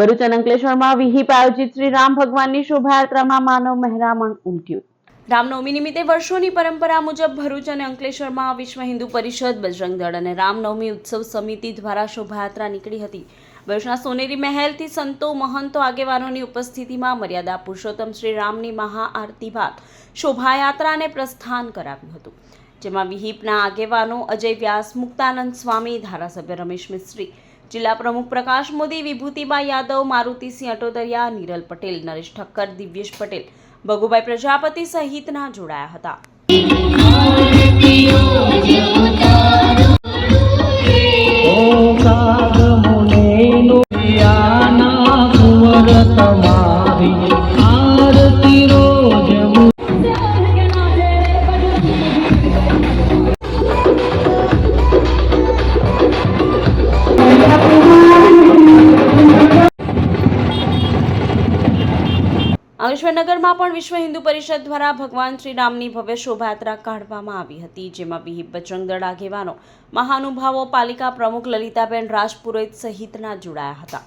ભરૂચ અંકલેશ્વરમાં વિહિપ આયોજિત શ્રી રામ ભગવાનની શોભાયાત્રામાં માનવ મહેરામણ ઉમટ્યું. રામનવમી નિમિત્તે વર્ષોની પરંપરા મુજબ ભરૂચ અને અંકલેશ્વરમાં વિશ્વ હિન્દુ પરિષદ, બજરંગ દળ અને રામનવમી ઉત્સવ સમિતિ દ્વારા શોભાયાત્રા નીકળી હતી. ભરૂચના સોનેરી મહેલથી સંતો, મહંતો, આગેવાનોની ઉપસ્થિતિમાં મર્યાદા પુરુષોત્તમ શ્રી રામની મહાઆરતી બાદ શોભાયાત્રાને પ્રસ્થાન કરાવ્યું હતું. જેમાં વિહિપના આગેવાનો અજય વ્યાસ, મુક્તાનંદ સ્વામી, ધારાસભ્ય રમેશ મિસ્ત્રી જિલ્લા પ્રમુખ પ્રકાશ મોદી, વિભૂતિબા યાદવ, મારુતિસિંહ અટોદરિયા, નીરલ પટેલ, નરેશ ઠક્કર, દિવ્યેશ પટેલ, ભગુભાઈ પ્રજાપતિ સહિતના જોડાયા હતા. તમારી અંકલેશ્વરનગરમાં પણ વિશ્વ હિન્દુ પરિષદ દ્વારા ભગવાન શ્રી રામની ભવ્ય શોભાયાત્રા કાઢવામાં આવી હતી, જેમાં વિહિપ બજરંગદળ આગેવાનો, મહાનુભાવો, પાલિકા પ્રમુખ લલિતાબેન રાજપુરોહિત સહિતના જોડાયા હતા.